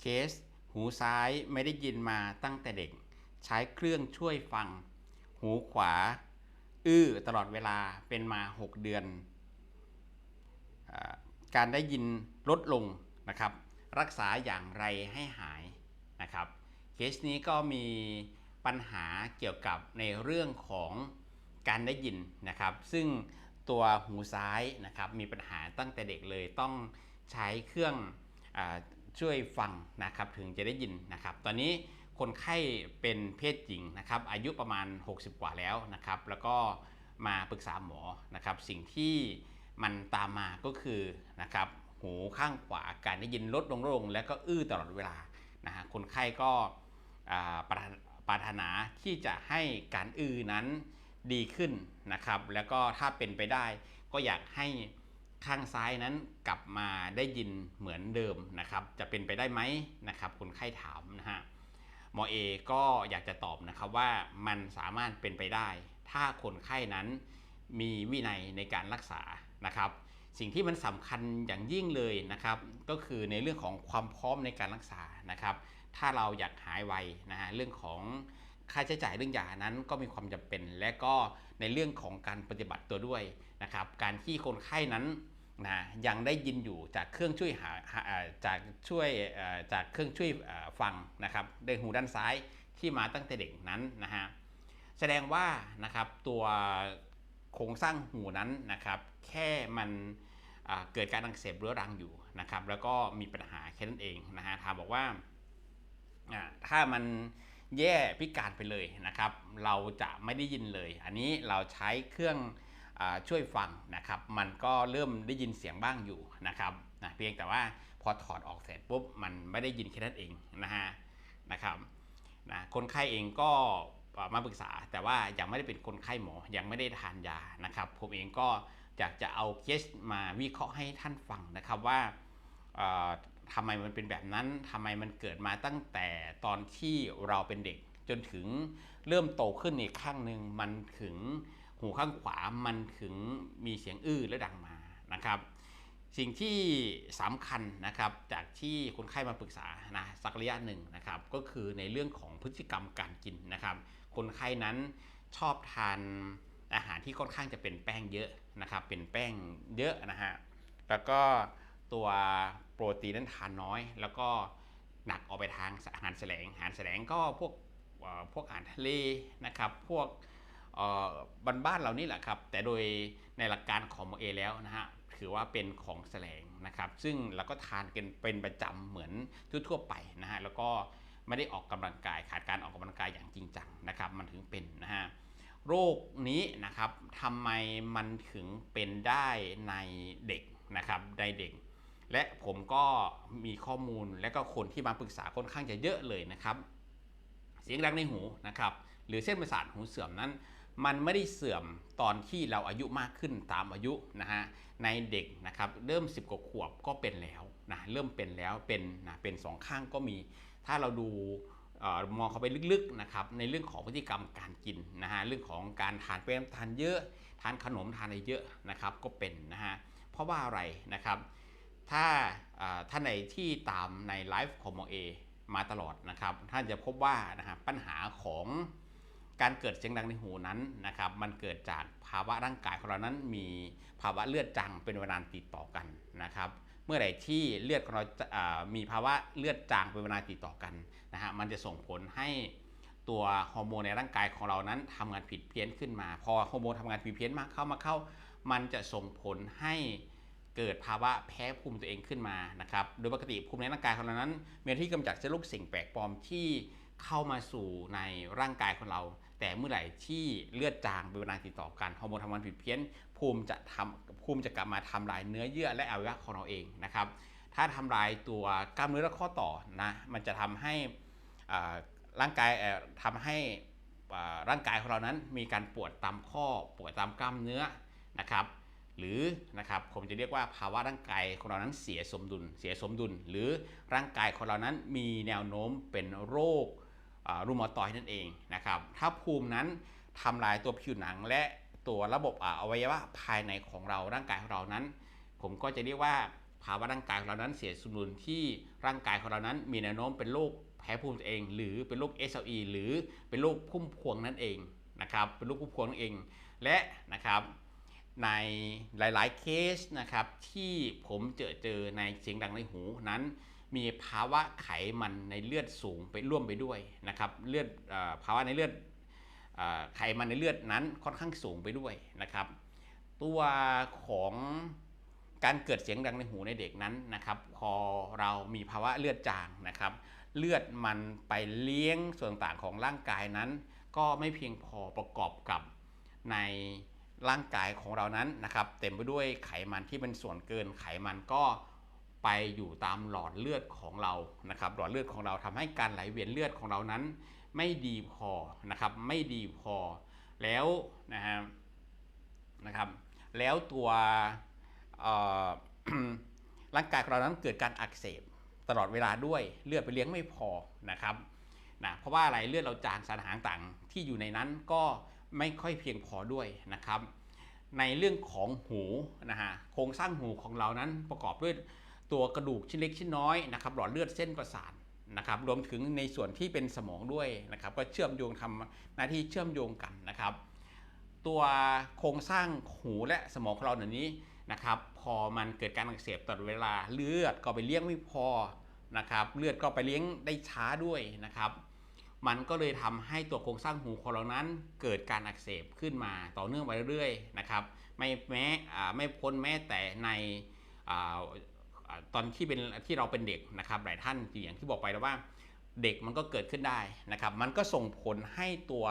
เคส หูซ้ายไม่ได้ยินมาตั้งแต่เด็ก ใช้เครื่องช่วยฟัง หูขวา อื้อตลอดเวลาเป็นมา 6 เดือนอการได้ยินลดลงนะครับ รักษาอย่างไรให้หายนะครับเคสนี้ก็มีปัญหาเกี่ยวกับในเรื่องของการได้ยินนะครับ ซึ่งตัวหูซ้ายนะครับมีปัญหาตั้งแต่เด็กเลยต้องใช้เครื่องอ ช่วยฟังนะครับถึงจะได้ยินนะครับ ตอนนี้คนไข้เป็นเพศหญิงนะครับ อายุประมาณ 60 กว่าแล้วนะครับ แล้วก็มาปรึกษาหมอนะครับ สิ่งที่มันตามมาก็คือนะครับ หูข้างขวาการได้ยินลดลงลง แล้วก็อื้อตลอดเวลานะฮะคนไข้ก็อ่าปรารถปรารถนาที่จะให้การอื้อนั้นดีขึ้นนะครับ แล้วก็ถ้าเป็นไปได้ก็อยากให้ ข้างซ้ายนั้นกลับมาได้ยินเหมือนเดิมนะครับ จะเป็นไปได้ไหมนะครับคนไข้ถามนะฮะหมอเอก็อยากจะตอบนะครับว่ามันสามารถเป็นไปได้ ถ้าคนไข้นั้นมีวินัยในการรักษานะครับ สิ่งที่มันสำคัญอย่างยิ่งเลยนะครับ ก็คือในเรื่องของความพร้อมในการรักษานะครับ ถ้าเราอยากหายไวนะฮะเรื่องของค่าใช้จ่ายเรื่องยานั้นก็มีความจำเป็น และก็ในเรื่องของการปฏิบัติตัวด้วยนะครับ การที่คนไข้นั้น นะยังได้ยินอยู่จากเครื่องช่วยหาจากช่วยจากเครื่องช่วยฟังนะครับในหูด้านซ้ายที่มาตั้งแต่เด็กนั้นนะฮะแสดงว่านะครับตัวโครงสร้างหูนั้นนะครับ แค่มันเกิดการอักเสบเรื้อรังอยู่นะครับ แล้วก็มีปัญหาแค่นั้นเองนะฮะถามบอกว่าถ้ามันแย่พิการไปเลยนะครับ เราจะไม่ได้ยินเลย อันนี้เราใช้เครื่อง ช่วยฟังนะครับ มันก็เริ่มได้ยินเสียงบ้างอยู่นะครับนะเพียงแต่ว่าพอถอดออกเสร็จปุ๊บมันไม่ได้ยินแค่นั้นเองนะฮะนะครับนะคนไข้เองก็มาปรึกษา แต่ว่ายังไม่ได้เป็นคนไข้หมอยังไม่ได้ทานยานะครับ ผมเองก็อยากจะเอาเคสมาวิเคราะห์ให้ท่านฟังนะครับว่าทำไมมันเป็นแบบนั้นทำไมมันเกิดมาตั้งแต่ตอนที่เราเป็นเด็กจนถึงเริ่มโตขึ้นอีกข้างหนึ่งมันถึง หูข้างขวามันถึงมีเสียงอื้อและดังมานะครับ สิ่งที่สำคัญนะครับจากที่คนไข้มาปรึกษานะสักระยะหนึ่งนะครับ ก็คือในเรื่องของพฤติกรรมการกินนะครับ คนไข้นั้นชอบทานอาหารที่ค่อนข้างจะเป็นแป้งเยอะนะครับ เป็นแป้งเยอะนะฮะแล้วก็ตัวโปรตีนนั้นทานน้อย แล้วก็หนักออกไปทางอาหารแสลงอาหารแสลงก็พวกพวกอาหารทะเลนะครับ พวก เอ่อบ้านเรานี่แหละครับ แต่โดยในหลักการของหมอเอแล้วนะฮะถือว่าเป็นของแสลงนะครับ ซึ่งเราก็ทานกันเป็นประจำเหมือนทั่วๆไปนะฮะแล้วก็ไม่ได้ออกกำลังกายขาดการออกกำลังกายอย่างจริงจังนะครับ มันถึงเป็นนะฮะโรคนี้นะครับทำไมมันถึงเป็นได้ในเด็กนะครับในเด็ก และผมก็มีข้อมูลและก็คนที่มาปรึกษาค่อนข้างจะเยอะเลยนะครับ เสียงดังในหูนะครับหรือเส้นประสาทหูเสื่อมนั้น มันไม่ได้เสื่อมตอนที่เราอายุมากขึ้นตามอายุนะฮะในเด็กนะครับเริ่ม 10กว่าขวบก็เป็นแล้วนะเริ่มเป็นแล้วเป็นนะเป็นสองข้างก็มี ถ้าเราดูเอ่อมองเข้าไปลึกๆนะครับในเรื่องของพฤติกรรมการกินนะฮะเรื่องของการทานแป้งทานเยอะ ทานขนมทานอะไรเยอะนะครับก็เป็นนะฮะเพราะว่าอะไรนะครับ ถ้าอ่าท่านที่ตามในไลฟ์ของหมอเอมาตลอดนะครับท่านจะพบว่านะฮะปัญหาของ การเกิดเสียงดังในหูนั้นนะครับมันเกิดจากภาวะร่างกายของเรานั้นมีภาวะเลือดจางเป็นเวลานติดต่อกันนะครับ เมื่อไหร่ที่เลือดของเรามีภาวะเลือดจางเป็นเวลานติดต่อกันนะฮะมันจะส่งผลให้ตัวฮอร์โมนในร่างกายของเรานั้นทำงานผิดเพี้ยนขึ้นมา พอฮอร์โมนทำงานผิดเพี้ยนมากเข้ามาเข้า มันจะส่งผลให้เกิดภาวะแพ้ภูมิตัวเองขึ้นมานะครับ โดยปกติภูมิในร่างกายของเรานั้นมีที่กำจัดเชื้อโรคสิ่งแปลกปลอมที่เข้ามาสู่ในร่างกายของเรา แต่เมื่อไหร่ที่เลือดจางเป็นเวลาติดต่อกันฮอร์โมนทำงานผิดเพี้ยน ภูมิจะทำภูมิจะกลับมาทำลายเนื้อเยื่อและอวัยวะของเราเองนะครับถ้าทำลายตัวกล้ามเนื้อและข้อต่อนะมันจะทำให้ร่างกายเอ่อทำให้ร่างกายของเรานั้นมีการปวดตามข้อปวดตามกล้ามเนื้อนะครับหรือนะครับผมจะเรียกว่าภาวะร่างกายของเรานั้นเสียสมดุล เสียสมดุล หรือร่างกายของเรานั้นมีแนวโน้มเป็นโรค รูมาตอยนั่นเองนะครับ ถ้าภูมินั้นทำลายตัวผิวหนังและตัวระบบอ่าอวัยวะภายในของเราร่างกายของเรานั้น ผมก็จะเรียกว่าภาวะร่างกายของเรานั้นเสียสมดุลที่ร่างกายของเรานั้น มีแนวโน้มเป็นโรคแพ้ภูมิตัวเอง หรือเป็นโรค SLE หรือเป็นโรคพุ่มพวงนั่นเองนะครับเป็นโรคพุ่มพวงนั่นเอง และนะครับในหลาย ๆ เคสนะครับที่ผมเจอเจอในเสียงดังในหูนั้น มีภาวะไขมันในเลือดสูงไปร่วมไปด้วยนะครับเลือดอภาวะในเลือดอไขมันในเลือดนั้นค่อนข้างสูงไปด้วยนะครับ ตัวของการเกิดเสียงดังในหูในเด็กนั้นนะครับ พอเรามีภาวะเลือดจางนะครับ เลือดมันไปเลี้ยงส่วนต่างของร่างกายนั้น ก็ไม่เพียงพอประกอบกับในร่างกายของเรานั้นนะครับ เต็มไปด้วยไขมันที่เป็นส่วนเกินไขมันก็ ไปอยู่ตามหลอดเลือดของเรานะครับ หลอดเลือดของเราทำให้การไหลเวียนเลือดของเรานั้น ไม่ดีพอนะครับ ไม่ดีพอ แล้วนะฮะนะครับ แล้วตัวร่างกายของเรานั้นเกิดการอักเสบตลอดเวลาด้วยเลือดไปเลี้ยงไม่พอนะครับนะเพราะว่าอะไรเลือดเราจางสารอาหารต่างที่อยู่ในนั้นก็ไม่ค่อยเพียงพอด้วยนะครับ ในเรื่องของหูนะฮะโครงสร้างหูของเรานั้นประกอบด้วย ตัวกระดูกชิ้นเล็กชิ้นน้อยนะครับหลอดเลือดเส้นประสาทนะครับรวมถึงในส่วนที่เป็นสมองด้วยนะครับก็เชื่อมโยงทำหน้าที่เชื่อมโยงกันนะครับ ตัวโครงสร้างหูและสมองของเราเดี๋ยวนี้นะครับพอมันเกิดการอักเสบตลอดเวลาเลือดก็ไปเลี้ยงไม่พอนะครับเลือดก็ไปเลี้ยงได้ช้าด้วยนะครับ มันก็เลยทำให้ตัวโครงสร้างหูของเรานั้นเกิดการอักเสบขึ้นมาต่อเนื่องไปเรื่อยๆนะครับไม่แม้อ่าไม่พ้นแม้แต่ในอ่า ตอนที่เป็นที่เราเป็นเด็กนะครับหลายท่านอย่างที่บอกไปแล้วว่าเด็กมันก็เกิดขึ้นได้นะครับ มันก็ส่งผลให้ตัว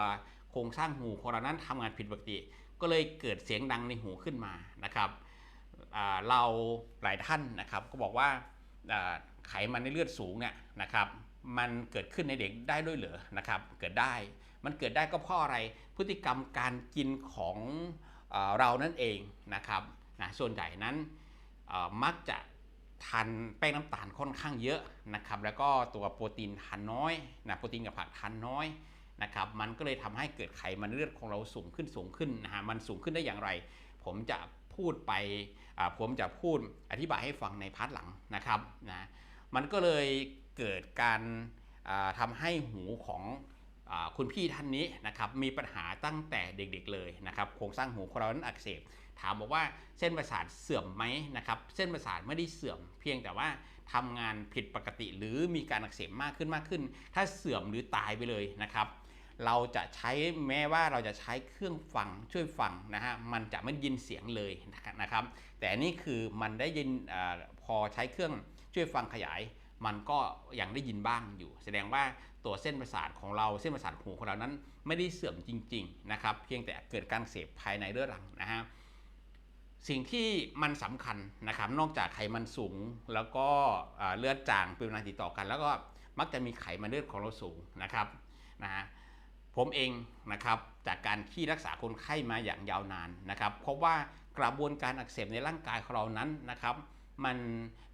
โครงสร้างหูของเรานั้นทำงานผิดปกติ ก็เลยเกิดเสียงดังในหูขึ้นมานะครับเราหลายท่านนะครับก็บอกว่าไขมันในเลือดสูงเนี่ยนะครับ มันเกิดขึ้นในเด็กได้ด้วยเหรอนะครับ เกิดได้ มันเกิดได้ก็เพราะอะไรพฤติกรรมการกินของเรานั่นเองนะครับนะส่วนใหญ่นั้นมักจะ ทานแป้งน้ำตาลค่อนข้างเยอะนะครับ แล้วก็ตัวโปรตีนทานน้อยนะโปรตีนกับผักทานน้อยนะครับ มันก็เลยทำให้เกิดไขมันเลือดของเราสูงขึ้นสูงขึ้นนะฮะมันสูงขึ้นได้อย่างไร ผมจะพูดไปผมจะพูดอธิบายให้ฟังในพาร์ทหลังนะครับนะมันก็เลยเกิดการอ่าทำให้หูของอคุณพี่ท่านนี้นะครับมีปัญหาตั้งแต่เด็กๆเลยนะครับโครงสร้างหูของเรานั้นอักเสบ ถามบอกว่าเส้นประสาทเสื่อมไหมนะครับ เส้นประสาทไม่ได้เสื่อม เพียงแต่ว่าทำงานผิดปกติหรือมีการอักเสบมากขึ้นมากขึ้น ถ้าเสื่อมหรือตายไปเลยนะครับ เราจะใช้แม้ว่าเราจะใช้เครื่องฟังช่วยฟังนะฮะมันจะไม่ยินเสียงเลยนะครับ แต่นี่คือมันได้ยินอพอใช้เครื่องช่วยฟังขยายมันก็ยังได้ยินบ้างอยู่ แสดงว่าตัวเส้นประสาทของเราเส้นประสาทหูของเรานั้น ไม่ได้เสื่อมจริง ๆ นะครับ เพียงแต่เกิดการเสพภายในเรื้อรังนะฮะ สิ่งที่มันสำคัญนะครับ นอกจากไขมันสูง แล้วก็เลือดจางเป็นเวลาติดต่อกัน แล้วก็มักจะมีไขมันเลือดของเราสูงนะครับนะฮะผมเองนะครับจากการที่รักษาคนไข้มาอย่างยาวนานนะครับเพราะว่ากระบวนการอักเสบในร่างกายของเรานั้นนะครับ มัน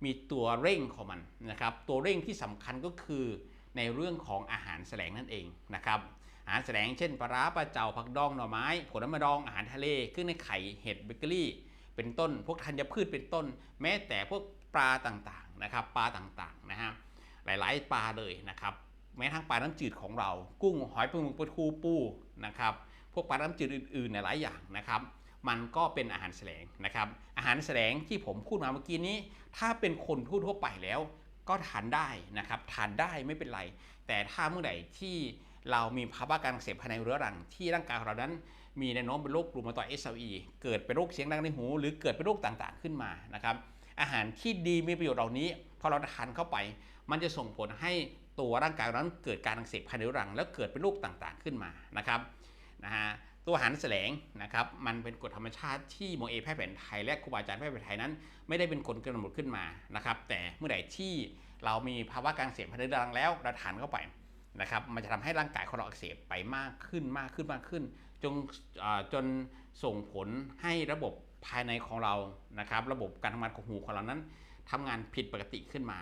มีตัวเร่งของมันนะครับ ตัวเร่งที่สำคัญก็คือในเรื่องของอาหารแสลงนั่นเองนะครับอาหารแสลงเช่นปลาร้าปลาเจ้าผักดองหน่อไม้ผลไม้ดองอาหารทะเลเครื่องในไข่เห็ดเบเกอรี่ เป็นต้น พวกธัญพืชเป็นต้น แม้แต่พวกปลาต่างๆนะครับปลาต่างๆนะฮะหลายๆปลาเลยนะครับแม้ทั้งปลาน้ำจืดของเรา กุ้งหอยปลาหมึกปลาทูปูนะครับพวกปลาน้ำจืดอื่นๆหลายอย่างนะครับมันก็เป็นอาหารแสลงนะครับ อาหารแสลงที่ผมพูดมาเมื่อกี้นี้ ถ้าเป็นคนทั่วไปแล้ว ก็ทานได้นะครับทานได้ไม่เป็นไร แต่ถ้าเมื่อใดที่เรามีภาวะการเสบภายในเรื้อรังที่ร่างกายของเรานั้น มีแนวโน้มเป็นโรคกลุ่มมาต่อย SLE เกิดเป็นโรคเสียงดังในหู หรือเกิดเป็นโรคต่างๆขึ้นมานะครับอาหารที่ดีมีประโยชน์เหล่านี้พอเราทานเข้าไป มันจะส่งผลให้ตัวร่างกายเรานั้นเกิดการอักเสบภายในรัง แล้วเกิดเป็นโรคต่างๆขึ้นมานะครับนะฮะตัวอาหารแสลงนะครับมันเป็นกฎธรรมชาติที่หมอเอแพทย์แผนไทยและครูบาอาจารย์แพทย์แผนไทยนั้น ไม่ได้เป็นคนกำหนดขึ้นมานะครับแต่เมื่อไหร่ที่เรามีภาวะการเสบภายในรังแล้วเราทานเข้าไปนะครับมันจะทำให้ร่างกายของเราอักเสบไปมากขึ้นมากขึ้นมากขึ้น จนจนส่งผลให้ระบบภายในของเรานะครับ ระบบการทำงานของหูของเรานั้นทำงานผิดปกติขึ้นมา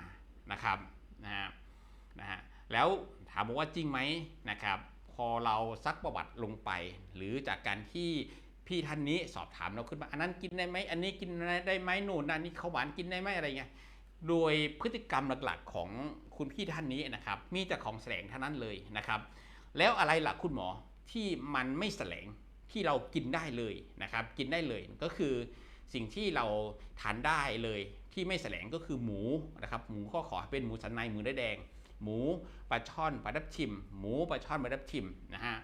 นะครับนะฮะนะฮะแล้วถามว่าจริงไหมนะครับพอเราซักประวัติลงไป หรือจากการที่พี่ท่านนี้สอบถามเราขึ้นมาอันนั้นกินได้ไหมอันนี้กินได้ไหมหนูนนั่นนี่ข้าวหวานกินได้ไหมอะไรเงี้ยโดยพฤติกรรมหลักๆของคุณพี่ท่านนี้นะครับ มีแต่ของแสลงเท่านั้นเลยนะครับ แล้วอะไรล่ะคุณหมอ ที่มันไม่แสลงที่เรากินได้เลยนะครับ กินได้เลยก็คือสิ่งที่เราทานได้เลยที่ไม่แสลงก็คือหมูนะครับ หมูก็ขอให้เป็นหมูสันในหมูได้แดง หมูปลาช่อนปลาดับทิม หมูปลาช่อนปลาดับทิมนะฮะ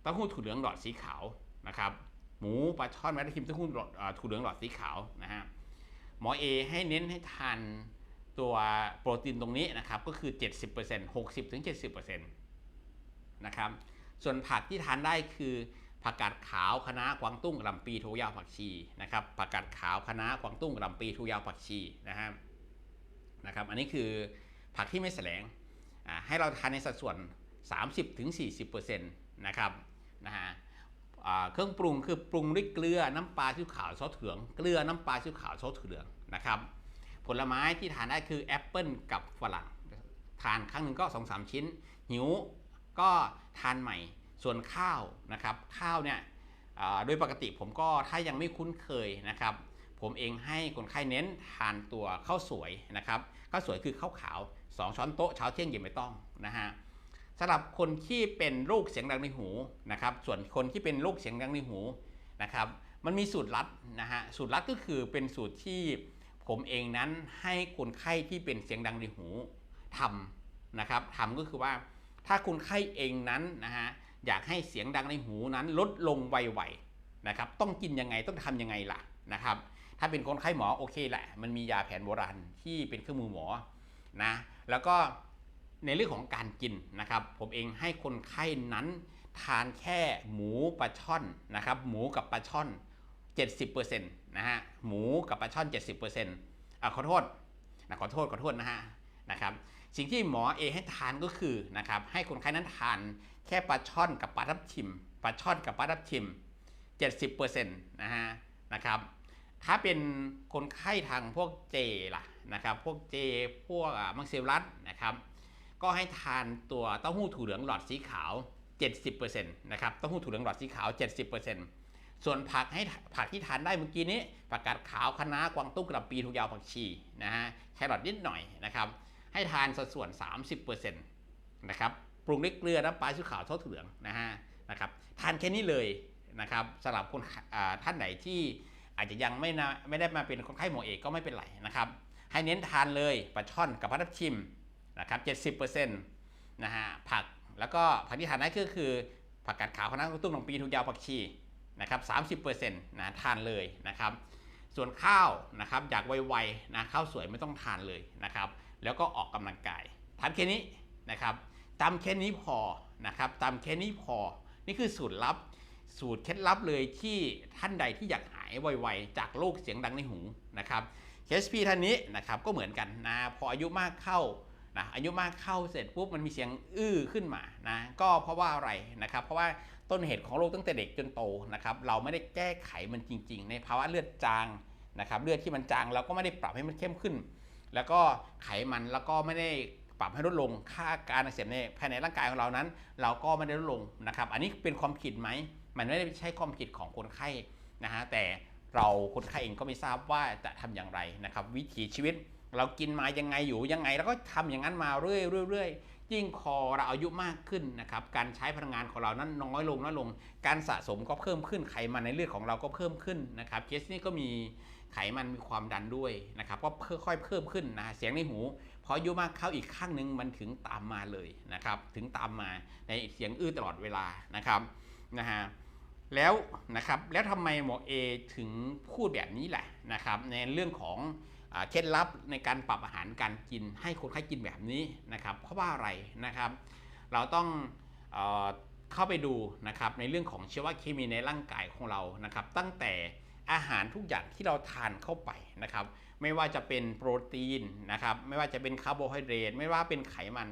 เต้าหู้ถั่วเหลืองหลอดสีขาวนะครับหมูปลาช่อนปลาดับทิมเต้าหู้หลอดอ่าถั่วเหลืองหลอดสีขาวนะฮะหมอเอให้เน้นให้ทานตัวโปรตีนตรงนี้นะครับก็คือ 70% 60-70%นะครับ ส่วนผักที่ทานได้คือผักกาดขาวคะน้ากวางตุ้งกระลำปีถั่วยาวผักชีนะครับผักกาดขาวคะน้ากวางตุ้งกระลำปีถั่วยาวผักชีนะฮะนะครับ อันนี้คือผักที่ไม่แสลงให้เราทานในสัดส่วน 30-40%นะครับนะฮะเครื่องปรุงคือปรุงด้วยเกลือน้ำปลาซีอิ๊วขาวซอสเถืองเกลือน้ำปลาซีอิ๊วขาวซอสเถืองนะครับ ผลไม้ที่ทานได้คือแอปเปิลกับฝรั่งทานครั้งหนึ่งก็2อสชิ้น หิว ก็ทานใหม่ส่วนข้าวนะครับ ข้าวเนี่ยโดยปกติผมก็ถ้ายังไม่คุ้นเคยนะครับ ผมเองให้คนไข้เน้นทานตัวข้าวสวยนะครับข้าวสวยคือข้าวขาว 2 ช้อนโต๊ะเช้าเที่ยงเย็นไม่ต้องนะฮะสำหรับคนที่เป็นโรคเสียงดังในหูนะครับ ส่วนคนที่เป็นโรคเสียงดังในหูนะครับ มันมีสูตรลัดนะฮะสูตรลัดก็คือเป็นสูตรที่ผมเองนั้นให้คนไข้ที่เป็นเสียงดังในหูทำนะครับทำก็คือว่า ถ้าคนไข้เองนั้นนะฮะอยากให้เสียงดังในหูนั้นลดลงไวๆนะครับต้องกินยังไงต้องทำยังไงล่ะนะครับถ้าเป็นคนไข้หมอโอเคแหละ มันมียาแผนโบราณที่เป็นเครื่องมือหมอนะแล้วก็ในเรื่องของการกินนะครับผมเองให้คนไข้นั้นทานแค่หมูปลาช่อนนะครับหมูกับปลาช่อน 70%นะฮะหมูกับปลาช่อน 70%อะขอโทษนะขอโทษขอโทษนะฮะนะครับ สิ่งที่หมอเอให้ทานก็คือนะครับให้คนไข้นั้นทานแค่ปลาช่อนกับปลาทับทิมปลาช่อนกับปลาทับทิม 70%นะฮะนะครับถ้าเป็นคนไข้ทางพวกเจล่ะนะครับพวกเจพวกมังสวิรัตนะครับก็ให้ทานตัวเต้าหู้ถั่วเหลืองหลอดสีขาว 70%นะครับเต้าหู้ถั่วเหลืองหลอดสีขาว 70%ส่วนผักให้ผักที่ทานได้เมื่อกี้นี้ผักกาดขาวคะน้ากวางตุ้งกระปีทุกยาวผักชีนะฮะแครอทนิดหน่อยนะครับ ให้ทานสัดส่วน 30%นะครับปรุงด้วยเกลือน้ำปลาซีอิ๊วขาวทอดถั่วเหลืองนะฮะนะครับทานแค่นี้เลยนะครับสำหรับคนท่านไหนที่อาจจะยังไม่นะไม่ได้มาเป็นคนไข้หมอเอกก็ไม่เป็นไรนะครับ ให้เน้นทานเลยปลาช่อนกับปลาทับทิมนะครับ70%นะฮะผักแล้วก็ผักที่ทานได้ก็คือผักกาดขาวคณะตุ้งหนองปีทุกยาวผักชีนะครับ30%นะทานเลยนะครับ ส่วนข้าวนะครับอยากไวๆนะข้าวสวยไม่ต้องทานเลยนะครับ แล้วก็ออกกำลังกายทาแค่นี้นะครับตามแค่นี้พอนะครับตามแค่นี้พอ นี่คือสูตรลับ สูตรเคล็ดลับเลยที่ท่านใดที่อยากหายไวๆ จากโรคเสียงดังในหูนะครับเคสพีท่านนี้นะครับก็เหมือนกันนะพออายุมากเข้านะอายุมากเข้าเสร็จปุ๊บมันมีเสียงอื้อขึ้นมานะก็เพราะว่าอะไรนะครับเพราะว่าต้นเหตุของโรคตั้งแต่เด็กจนโตนะครับเราไม่ได้แก้ไขมันจริง ๆ ในภาวะเลือดจางนะครับเลือดที่มันจางเราก็ไม่ได้ปรับให้มันเข้มขึ้น แล้วก็ไขมันแล้วก็ไม่ได้ปรับให้ลดลงค่าการอักเสบในภายในร่างกายของเรานั้น เราก็ไม่ได้ลดลงนะครับ อันนี้เป็นความผิดไหมมันไม่ได้ใช่ความผิดของคนไข้นะฮะแต่เราคนไข้เองก็ไม่ทราบว่าจะทำอย่างไรนะครับ วิถีชีวิตเรากินมายังไงอยู่ยังไง แล้วก็ทำอย่างนั้นมาเรื่อยเรื่อยๆยิ่งคอเราอายุมากขึ้นนะครับการใช้พลังงานของเรานั้นน้อยลงน้อยลง การสะสมก็เพิ่มขึ้นไขมันในเลือดของเราก็เพิ่มขึ้นนะครับเคสนี้ก็มี ไขมันมีความดันด้วยนะครับก็ค่อยๆเพิ่มขึ้นนะเสียงในหู พออายุมากเข้าอีกข้างหนึ่งมันถึงตามมาเลยนะครับ ถึงตามมาในเสียงอื้อตลอดเวลานะครับนะฮะแล้วนะครับแล้วทำไมหมอเอถึงพูดแบบนี้แหละนะครับ ในเรื่องของเคล็ดลับในการปรับอาหารการกินให้คนไข้กินแบบนี้นะครับ เพราะว่าอะไรนะครับ เราต้องเอเข้าไปดูนะครับในเรื่องของเชีวเคมีในร่างกายของเรานะครับ ตั้งแต่ อาหารทุกอย่างที่เราทานเข้าไปนะครับ ไม่ว่าจะเป็นโปรตีนนะครับ ไม่ว่าจะเป็นคาร์โบไฮเดรตไม่ว่าเป็นไขมัน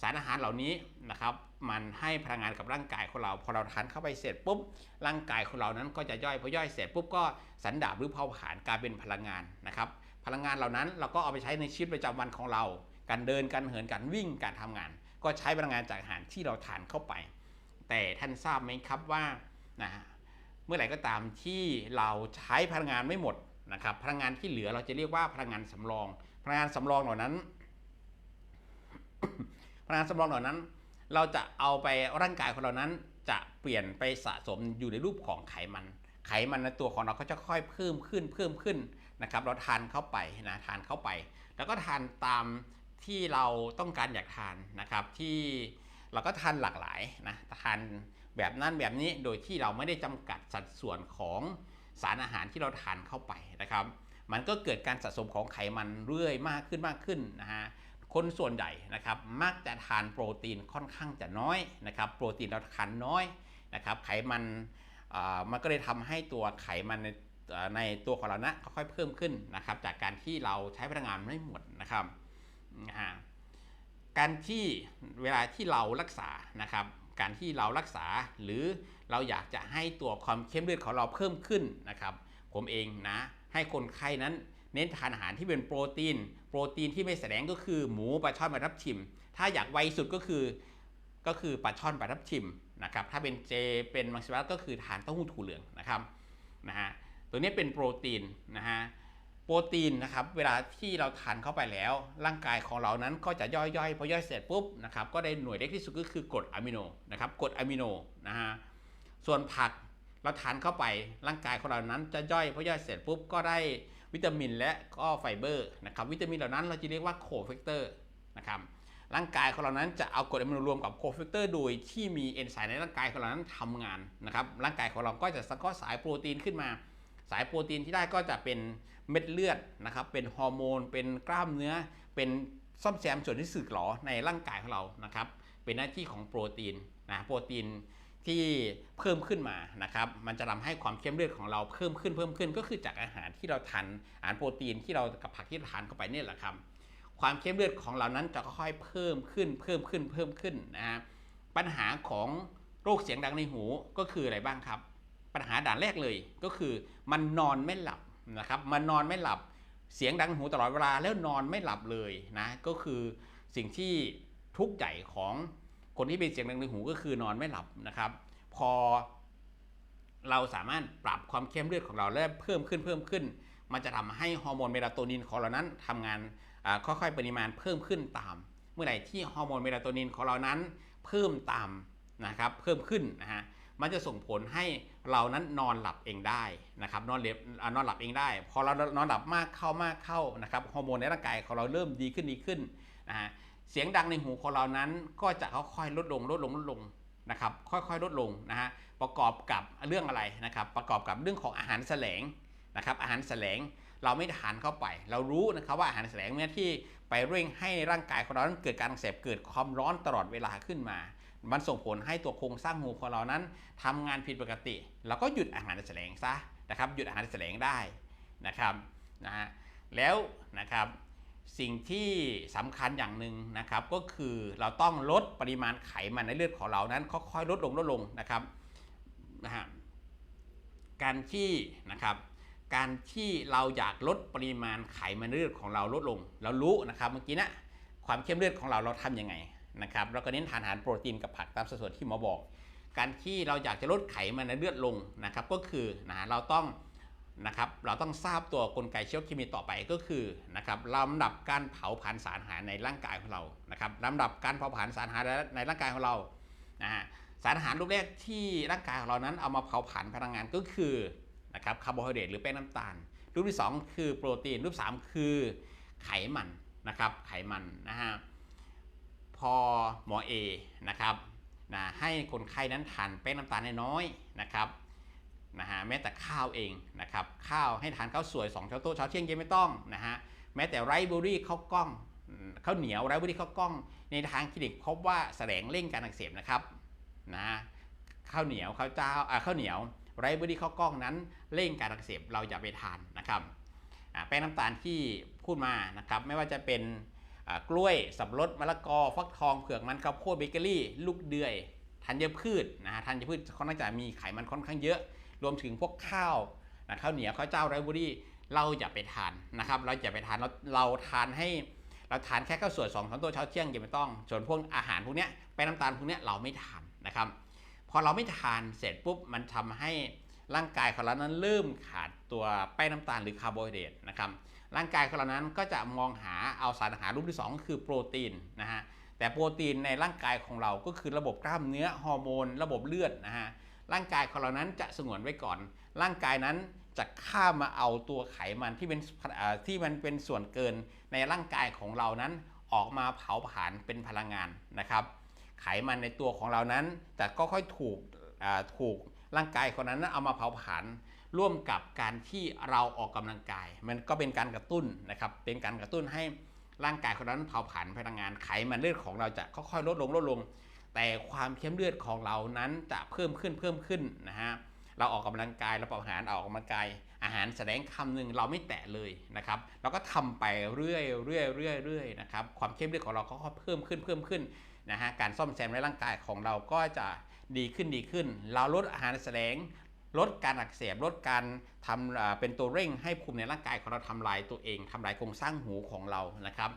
สารอาหารเหล่านี้นะครับ มันให้พลังงานกับร่างกายของเรา พอเราทานเข้าไปเสร็จปุ๊บร่างกายของเรานั้นก็จะย่อยพอย่อยเสร็จปุ๊บก็สันดาบหรือเผาผลาญกลายเป็นพลังงานนะครับ พลังงานเหล่านั้นเราก็เอาไปใช้ในชีวิตประจำวันของเรา การเดินการเหินการวิ่งการทำงาน ก็ใช้พลังงานจากอาหารที่เราทานเข้าไป แต่ท่านทราบไหมครับว่านะฮะ เมื่อไหร่ก็ตามที่เราใช้พลังงานไม่หมดนะครับ พลังงานที่เหลือเราจะเรียกว่าพลังงานสำรอง พลังงานสำรองเหล่านั้น พลังงานสำรองเหล่านั้น เราจะเอาไปร่างกายของเรานั้น จะเปลี่ยนไปสะสมอยู่ในรูปของไขมัน ไขมันในตัวของเราก็จะค่อยเพิ่มขึ้นเพิ่มขึ้นนะครับ เราทานเข้าไปนะทานเข้าไป แล้วก็ทานตามที่เราต้องการอยากทานนะครับ ที่เราก็ทานหลากหลายนะทาน แบบนั้นแบบนี้โดยที่เราไม่ได้จำกัดสัดส่วนของสารอาหารที่เราทานเข้าไปนะครับ มันก็เกิดการสะสมของไขมันเรื่อยมากขึ้นมากขึ้นนะฮะคนส่วนใหญ่นะครับมักจะทานโปรตีนค่อนข้างจะน้อยนะครับโปรตีนเราทานน้อยนะครับไขมันมันก็เลยทำให้ตัวไขมันในในตัวของเรานะค่อยๆเพิ่มขึ้นนะครับจากการที่เราใช้พลังงานไม่หมดนะครับนะฮะการที่เวลาที่เรารักษานะครับ การที่เรารักษาหรือเราอยากจะให้ตัวความเข้มเลือดของเราเพิ่มขึ้นนะครับ ผมเองนะ ให้คนไข้นั้นเน้นทานอาหารที่เป็นโปรตีน โปรตีนที่ไม่แสดงก็คือหมูปลาช่อนปลาทับทิม ถ้าอยากไวสุดก็คือ ก็คือปลาช่อนปลาทับทิมนะครับ ถ้าเป็นเจเป็นมังสวิรัตก็คือทานเต้าหู้ถั่วเหลืองนะครับนะฮะ ตัวนี้เป็นโปรตีนนะฮะ โปรตีนนะครับเวลาที่เราทานเข้าไปแล้ว ร่างกายของเรานั้นก็จะย่อยๆพอย่อยเสร็จปุ๊บนะครับก็ได้หน่วยเล็กที่สุดก็คือกรดอะมิโนนะครับกรดอะมิโนนะฮะส่วนผักเราทานเข้าไปร่างกายของเรานั้นจะย่อยพอย่อยเสร็จปุ๊บก็ได้วิตามินและก็ไฟเบอร์นะครับวิตามินเหล่านั้นเราจะเรียกว่าโคเฟกเตอร์นะครับร่างกายของเรานั้นจะเอากรดอะมิโนรวมกับโคเฟกเตอร์โดยที่มีเอนไซม์ในร่างกายของเรานั้นทำงานนะครับร่างกายของเราก็จะสะก้อสายโปรตีนขึ้นมา สายโปรตีนที่ได้ก็จะเป็น เม็ดเลือดนะครับ เป็นฮอร์โมน เป็นกล้ามเนื้อ เป็นซ่อมแซมส่วนที่สึกหรอในร่างกายของเรานะครับ เป็นหน้าที่ของโปรตีนนะโปรตีนที่เพิ่มขึ้นมานะครับ มันจะทำให้ความเข้มเลือดของเราเพิ่มขึ้นเพิ่มขึ้น ก็คือจากอาหารที่เราทานอาหารโปรตีนที่เรากับผักที่เราทานเข้าไปเนี่ยแหละครับ ความเข้มเลือดของเรานั้นจะค่อยๆเพิ่มขึ้นเพิ่มขึ้นเพิ่มขึ้นนะฮะปัญหาของโรคเสียงดังในหูก็คืออะไรบ้างครับ ปัญหาด่านแรกเลยก็คือมันนอนไม่หลับ นะครับมันนอนไม่หลับเสียงดังในหูตลอดเวลาแล้วนอนไม่หลับเลยนะก็คือสิ่งที่ทุกข์ใหญ่ของคนที่เป็นเสียงดังในหูก็คือนอนไม่หลับนะครับ พอเราสามารถปรับความเข้มเลือดของเราและเพิ่มขึ้นเพิ่มขึ้น มันจะทำให้ฮอร์โมนเมลาโทนินของเรานั้นทำงานค่อยๆปริมาณเพิ่มขึ้นตาม เมื่อไหร่ที่ฮอร์โมนเมลาโทนินของเรานั้นเพิ่มตามนะครับเพิ่มขึ้นนะฮะ มันจะส่งผลให้เรานั้นนอนหลับเองได้นะครับนอนหลับนอนหลับเองได้ พอเรานอนหลับมากเข้ามากเข้านะครับฮอร์โมนในร่างกายของเราเริ่มดีขึ้นดีขึ้นนะฮะเสียงดังในหูของเรานั้นก็จะค่อยๆลดลงลดลงลดลงนะครับค่อยๆลดลงนะฮะประกอบกับเรื่องอะไรนะครับประกอบกับเรื่องของอาหารแสลงนะครับอาหารแสลงเราไม่ทานเข้าไป เรารู้นะครับว่าอาหารแสลงเนี่ยที่ไปเร่งให้ร่างกายของเราเกิดการอักเสบเกิดความร้อนตลอดเวลาขึ้นมา มันส่งผลให้ตัวโครงสร้างหูของเรานั้นทำงานผิดปกติเราก็หยุดอาหารแสลงซะนะครับ หยุดอาหารแสลงได้นะครับนะฮะแล้วนะครับสิ่งที่สำคัญอย่างหนึ่งนะครับ ก็คือเราต้องลดปริมาณไขมันในเลือดของเรานั้นค่อยๆลดลงลดลงนะครับนะฮะการที่นะครับการที่เราอยากลดปริมาณไขมันในเลือดของเราลดลง เรารู้นะครับเมื่อกี้นะความเข้มเลือดของเราเราทํำยังไง นะครับเราก็เน้นทานอาหารโปรตีนกับผักตามสัดส่วนที่หมอบอก การที่เราอยากจะลดไขมันในเลือดลงนะครับก็คือนะเราต้องนะครับเราต้องทราบตัวกลไกเชีวเคมีต่อไปก็คือนะครับลำดับการเผาผลาญสารอาหารในร่างกายของเรานะครับลำดับการเผาผลาญสารอาหารในร่างกายของเรานะฮะสารอาหารรูปแรกที่ร่างกายของเรานั้นเอามาเผาผลาญพลังงานก็คือนะครับคาร์โบไฮเดรตหรือแป้งน้ำตาล รูปที่ 2 คือโปรตีนรูป 3 คือไขมันนะครับไขมันนะฮะ พอหมอเอนะครับนะให้คนไข้นั้นทานแป้งน้ำตาลน้อยๆนะครับนะฮะแม้แต่ข้าวเองนะครับข้าวให้ทานข้าวสวย2ช้อนโต๊ะเช้าเที่ยงเย็นไม่ต้องนะฮะแม้แต่ไรเบอรี่ข้าวกล้องข้าวเหนียวไรเบอรี่ข้าวกล้อง ในทางคลินิกพบว่าแสลงเร่งการอักเสบนะครับนะข้าวเหนียวข้าวเจ้าอ่าข้าวเหนียวไรเบอรี่ข้าวกล้องนั้นเร่งการอักเสบเราอย่าไปทานนะครับแป้งน้ำตาลที่พูดมานะครับไม่ว่าจะเป็น กล้วยสับรดมะละกอฟักทองเผือกมันข้าวโพดเบเกอรี่ ลูกเดือยธัญพืชนะฮะธัญพืชค่อนข้างจะมีไขมันค่อนข้างเยอะ รวมถึงพวกข้าวนะข้าวเหนียวข้าวเจ้าไรบอรี่เราอย่าไปทานนะครับ เราอย่าไปทานเราเราทานให้เราทานแค่ข้าวสวยสองช้อนโต๊ะเช้าเที่ยงยังไม่ต้อง ส่วนพวกอาหารพวกเนี้ยแป้งน้ำตาลพวกเนี้ยเราไม่ทานนะครับ พอเราไม่ทานเสร็จปุ๊บมันทำให้ร่างกายของเรานั้นเริ่มขาดตัวแป้งน้ำตาลหรือคาร์โบไฮเดรตนะครับ ร่างกายของเรานั้นก็จะมองหาเอาสารอาหารรูปที่สองคือโปรตีนนะฮะแต่โปรตีนในร่างกายของเราก็คือระบบกล้ามเนื้อฮอร์โมน ระบบเลือดนะฮะร่างกายของเรานั้นจะสงวนไว้ก่อน ร่างกายนั้นจะข้ามมาเอาตัวไขมันที่เป็นที่มันเป็นส่วนเกินในร่างกายของเรานั้นออกมาเผาผลาญเป็นพลังงานนะครับ ไขมันในตัวของเรานั้นจะก็ค่อยถูกถูก ร่างกายคนนั้นเอามาเผาผลาญร่วมกับการที่เราออกกำลังกาย มันก็เป็นการกระตุ้นนะครับเป็นการกระตุ้นให้ร่างกายคนนั้นเผาผลาญพลังงานไขมันเลือดของเราจะค่อยๆลดลงลดลง แต่ความเข้มเลือดของเรานั้นจะเพิ่มขึ้นเพิ่มขึ้นนะฮะเราออกกำลังกายเราเป่าอาหารออกกำลังกาย อาหารแสดงคำหนึ่งเราไม่แตะเลยนะครับ เราก็ทำไปเรื่อยเรื่อยเรื่อยเรื่อยนะครับความเข้มเลือดของเราก็เพิ่มขึ้นเพิ่มขึ้นนะฮะการซ่อมแซมในร่างกายของเราก็จะ ดีขึ้นดีขึ้น เราลดอาหารแสดงลดการอักเสบลดการทำเป็นตัวเร่งให้ภูมิในร่างกายของเราทำลายตัวเองทำลายโครงสร้างหูของเรานะครับ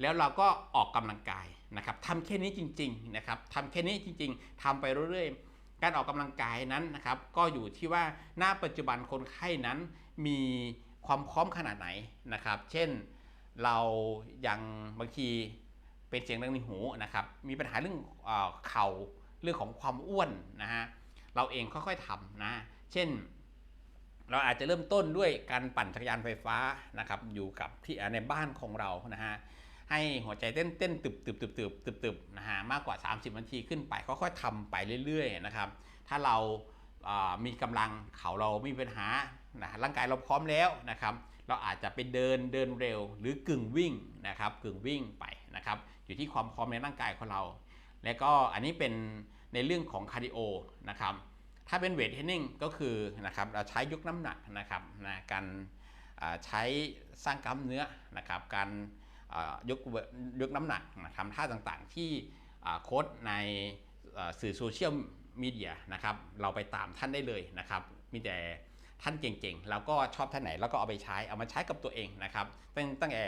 แล้วเราก็ออกกำลังกายนะครับทำแค่นี้จริงๆนะครับทำแค่นี้จริง ๆทำไปเรื่อยๆ การออกกำลังกายนั้นนะครับ ก็อยู่ที่ว่าณปัจจุบันคนไข้นั้นมีความพร้อมขนาดไหนนะครับ เช่นเรายังบางทีเป็นเสียงดังในหูนะครับ มีปัญหาเรื่องเข่า เรื่องของความอ้วนนะฮะเราเองค่อยๆทำนะ เช่น เราอาจจะเริ่มต้นด้วยการปั่นจักรยานไฟฟ้านะครับ อยู่กับที่ในบ้านของเรานะฮะให้หัวใจเต้นเต้นตึบตึบตึบตึบตึบตึบนะฮะมากกว่า 30นาทีขึ้นไปค่อยๆทำไปเรื่อยๆนะครับ ถ้าเราอ่ามีกำลังเขาเราไม่มีปัญหานะร่างกายเราพร้อมแล้วนะครับ เราอาจจะไปเดินเดินเร็ว หรือกึ่งวิ่งนะครับ กึ่งวิ่งไปนะครับ อยู่ที่ความพร้อมในร่างกายของเรา และก็อันนี้เป็น ในเรื่องของคาร์ดิโอนะครับถ้าเป็นเวทเทรนนิ่งก็คือนะครับเราใช้ยกน้ำหนักนะครับนะการใช้สร้างกล้ามเนื้อนะครับการยกเวยกน้ำหนักนะครับท่าต่างๆที่โค้ดในสื่อโซเชียลมีเดียนะครับเราไปตามท่านได้เลยนะครับมีแต่ท่านเก่งๆเราก็ชอบท่านไหนแล้วก็เอาไปใช้เอามาใช้กับตัวเองนะครับตั้งตั้งแต่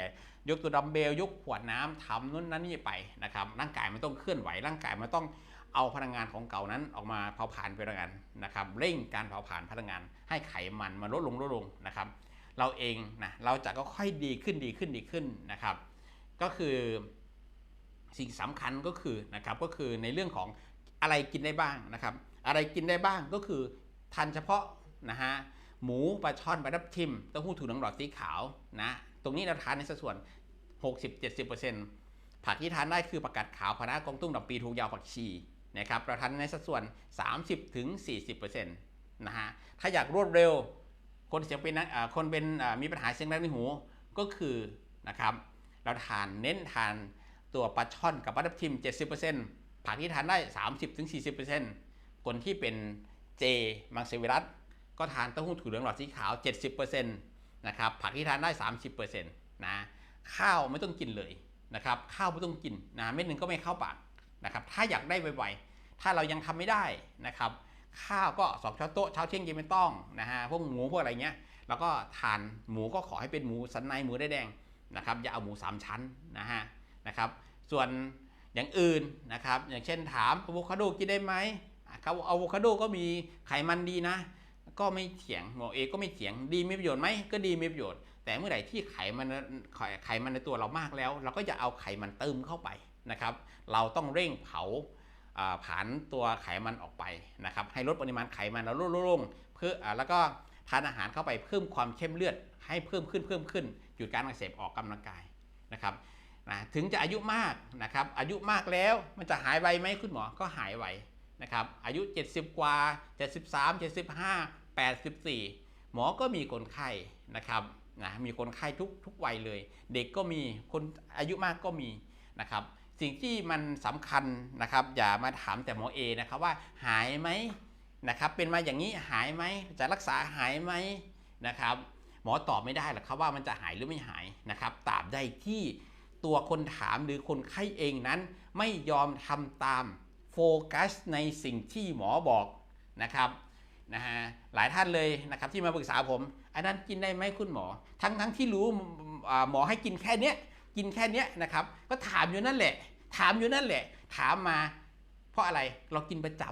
ยกตัวดัมเบลยกขวดน้ำทำนู่นนั่นนี่ไปนะครับร่างกายมันต้องเคลื่อนไหวร่างกายมันต้อง เอาพลังงานของเก่านั้นออกมาเผาผลาญพลังงานนะครับเร่งการเผาผลาญพลังงาน ให้ไขมันมันลดลงลดลงนะครับ เราเองนะเราจะก็ค่อยดีขึ้นดีขึ้นดีขึ้นนะครับ ก็คือสิ่งสำคัญก็คือนะครับก็คือในเรื่องของอะไรกินได้บ้างนะครับ อะไรกินได้บ้างก็คือทานเฉพาะนะฮะหมูปลาช่อนปลาทับทิมเต้าหู้ถั่วหลืองหลอดสีขาวนะตรงนี้เราทานในสัดส่วน 60-70%ผักที่ทานได้คือผักกาดขาวคะน้ากองตุ้งดอกปีถูกยาวผักชี นะครับเราทานในสัดส่วน 30-40%นะฮะถ้าอยากรวดเร็ว คนเสียงเป็นคนเป็นมีปัญหาเสียงดังในหูก็คือนะครับเราทานเน้นทานตัวปลาช่อนกับปลาทับทิม 70%ผักที่ทานได้ 30-40%คนที่เป็นเจมังสวิรัตก็ทานเต้าหู้ถั่วเหลืองหลอดสีขาว 70%นะครับผักที่ทานได้ 30%นะข้าวไม่ต้องกินเลยนะครับข้าวไม่ต้องกินนะเม็ดหนึ่งก็ไม่เข้าปาก นะครับถ้าอยากได้ไวๆถ้าเรายังทำไม่ได้นะครับข้าวก็สองช้อนโต๊ะเช้าเที่ยงเย็นไม่ต้องนะฮะพวกหมูพวกอะไรเงี้ยแล้วก็ทานหมูก็ขอให้เป็นหมูสันในหมูได้แดงนะครับอย่าเอาหมูสามชั้นนะฮะนะครับส่วนอย่างอื่นนะครับอย่างเช่นถามอะโวคาโดกินได้ไหมอะครับอะโวคาโดก็มีไขมันดีนะ ก็ไม่เถียงหมอเอก็ไม่เถียงดีมีประโยชน์ไหมก็ดีมีประโยชน์ แต่เมื่อไหร่ที่ไขมันไขมันในตัวเรามากแล้ว เราก็จะเอาไขมันเติมเข้าไป นะครับ เราต้องเร่งเผาอ่าผันตัวไขมันออกไปนะครับ ให้ลดปริมาณไขมันแล้วลดลงเพื่อแล้วก็ทานอาหารเข้าไปเพิ่มความเข้มเลือด ให้เพิ่มขึ้นเพิ่มขึ้นหยุดการอักเสบออกกำลังกายนะครับนะถึงจะอายุมากนะครับ อายุมากแล้วมันจะหายไวไหมคุณหมอก็หายไวนะครับ อายุ 70 กว่า 73 75 84 หมอก็มีคนไข้นะครับนะมีคนไข้ทุกทุกวัยเลย เด็กก็มีคนอายุมากก็มีนะครับ สิ่งที่มันสำคัญนะครับ อย่ามาถามแต่หมอเอนะครับว่าหายไหมนะครับ เป็นมาอย่างนี้หายไหมจะรักษาหายไหมนะครับ หมอตอบไม่ได้หรอกครับว่ามันจะหายหรือไม่หายนะครับตราบใดที่ตัวคนถามหรือคนไข้เองนั้น ไม่ยอมทำตามโฟกัสในสิ่งที่หมอบอกนะครับนะฮะหลายท่านเลยนะครับที่มาปรึกษาผม อันนั้นกินได้ไหมคุณหมอ ทั้งทั้งที่รู้หมอให้กินแค่เนี้ย กินแค่เนี้ยนะครับ ก็ถามอยู่นั่นแหละ ถามอยู่นั่นแหละ ถามมา เพราะอะไรเรากินประจ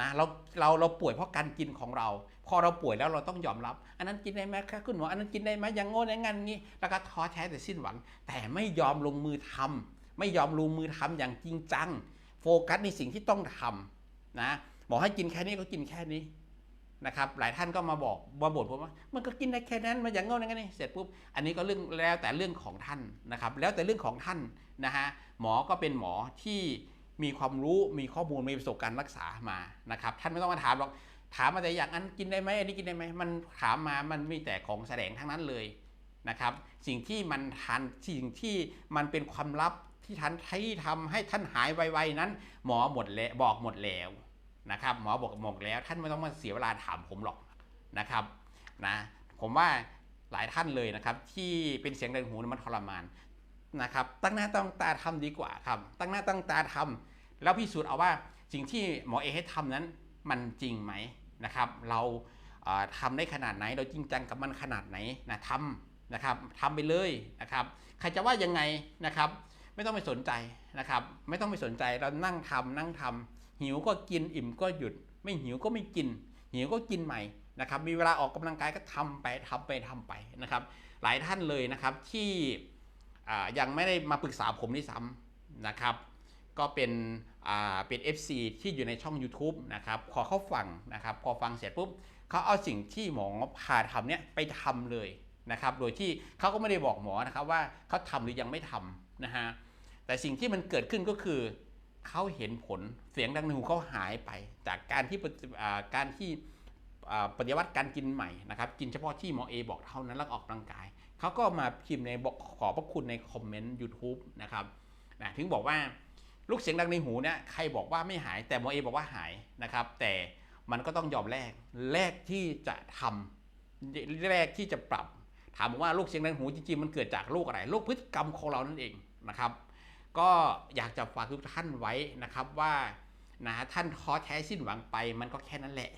นะเราเราเราป่วยเพราะการกินของเรา พอเราป่วยแล้วเราต้องยอมรับ อันนั้นกินได้ไหมคะคุณหมออันนั้นกินได้ไหมอยังโง่อย่างงั้นงี้แล้วก็ท้อแท้แต่สิ้นหวัง แต่ไม่ยอมลงมือทำไม่ยอมลงมือทำอย่างจริงจัง โฟกัสในสิ่งที่ต้องทำนะบอกให้กินแค่นี้ก็กินแค่นี้ นะครับหลายท่านก็มาบอกมาบ่นผมว่า มันก็กินได้แค่นั้นมันอย่างโง่อย่างนี้เสร็จปุ๊บอันนี้ก็เรื่องแล้วแต่เรื่องของท่านนะครับแล้วแต่เรื่องของท่านนะฮะหมอก็เป็นหมอที่มีความรู้มีข้อมูลมีประสบการณ์รักษามานะครับท่านไม่ต้องมาถามหรอกถามมาแต่อย่างนั้นกินได้ไหมอันนี้กินได้ไหมมันถามมามันมีแต่ของแสดงทั้งนั้นเลยนะครับสิ่งที่มันทันสิ่งที่มันเป็นความลับที่ท่านที่ทำให้ท่านหายไวๆนั้น หมอหมดแล้วบอกหมดแล้ว นะครับหมอบอกหมดแล้วท่านไม่ต้องมาเสียเวลาถามผมหรอกนะครับนะผมว่าหลายท่านเลยนะครับ ที่เป็นเสียงดังหูมันทรมานนะครับ ตั้งหน้าตั้งตาทำดีกว่าครับ ตั้งหน้าตั้งตาทำแล้วพิสูจน์เอาว่าสิ่งที่หมอเอให้ทำนั้นมันจริงไหมนะครับ เราเอ่อทำได้ขนาดไหน เราจริงจังกับมันขนาดไหนนะทำนะครับทำไปเลยนะครับ ใครจะว่ายังไงนะครับ ไม่ต้องไปสนใจนะครับ ไม่ต้องไปสนใจเรานั่งทำนั่งทำ หิวก็กินอิ่มก็หยุด ไม่หิวก็ไม่กิน หิวก็กินใหม่นะครับมีเวลาออกกำลังกายก็ทำไปทำไปทำไปนะครับหลายท่านเลยนะครับที่ยังไม่ได้มาปรึกษาผมด้วยซ้ำนะครับ ก็เป็นเป็น FC ที่อยู่ในช่อง YouTube นะครับพอเขาฟังนะครับพอฟังเสร็จปุ๊บเขาเอาสิ่งที่หมอพาทำเนี่ยไปทำเลยนะครับโดยที่เขาก็ไม่ได้บอกหมอนะครับว่าเขาทำหรือยังไม่ทำนะฮะแต่สิ่งที่มันเกิดขึ้นก็คือ เขาเห็นผลเสียงดังในหูเขาหายไป จากการที่การที่ปฏิวัติการกินใหม่นะครับ กินเฉพาะที่หมอเอบอกเท่านั้นแล้วออกกำลังกาย เขาก็มาพิมพ์ในบอกขอพระคุณในคอมเมนต์ YouTube นะครับนะถึงบอกว่าลูกเสียงดังในหูเนี่ยใครบอกว่าไม่หายแต่หมอเอบอกว่าหายนะครับ แต่มันก็ต้องยอมแลกแลกที่จะทำแลกที่จะปรับ ถามว่าโรคเสียงดังหูจริงๆมันเกิดจากโรคอะไรโรคพฤติกรรมของเรานั่นเองนะครับ ก็อยากจะฝากทุกท่านไว้นะครับว่านะท่านท้อแท้สิ้นหวังไป มันก็แค่นั้นแหละ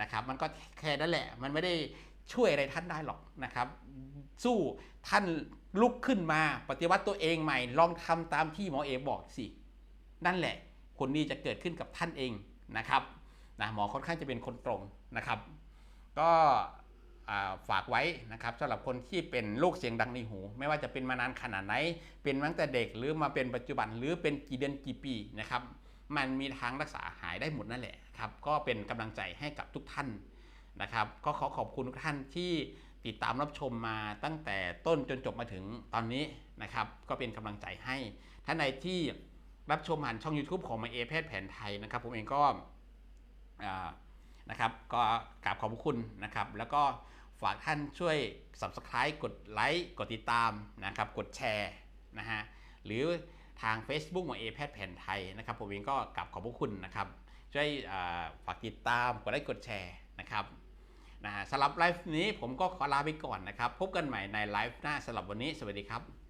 นะครับ มันก็แค่นั้นแหละ มันไม่ได้ช่วยอะไรท่านได้หรอกนะครับ สู้ท่านลุกขึ้นมาปฏิวัติตัวเองใหม่ ลองทำตามที่หมอเอบอกสินั่นแหละผลดีจะเกิดขึ้นกับท่านเองนะครับนะหมอค่อนข้างจะเป็นคนตรงนะครับ ก็ ฝากไว้นะครับสำหรับคนที่เป็นโรคเสียงดังในหู ไม่ว่าจะเป็นมานานขนาดไหน เป็นมาตั้งแต่เด็กหรือมาเป็นปัจจุบันหรือเป็นกี่เดือนกี่ปีนะครับมันมีทางรักษาหายได้หมดนั่นแหละครับก็เป็นกำลังใจให้กับทุกท่านนะครับก็ขอขอบคุณทุกท่านที่ติดตามรับชมมาตั้งแต่ต้นจนจบมาถึงตอนนี้นะครับก็เป็นกำลังใจให้ท่านใดที่รับชมผ่านช่อง YouTube ของมาเอแพทย์แผนไทยนะครับ ผมเองก็นะครับก็กราบขอบคุณนะครับ แล้วก็ ฝากท่านช่วย Subscribe กดไลค์กดติดตามนะครับ กดแชร์นะฮะหรือทาง Facebook หมอเอแพทย์แผนไทยนะครับผมเองก็กลับขอบพระคุณนะครับ ช่วยฝากติดตามกดไลค์กดแชร์นะครับนะฮะสำหรับไลฟ์นี้ผมก็ขอลาไปก่อนนะครับ พบกันใหม่ในไลฟ์หน้าสำหรับวันนี้ สวัสดีครับ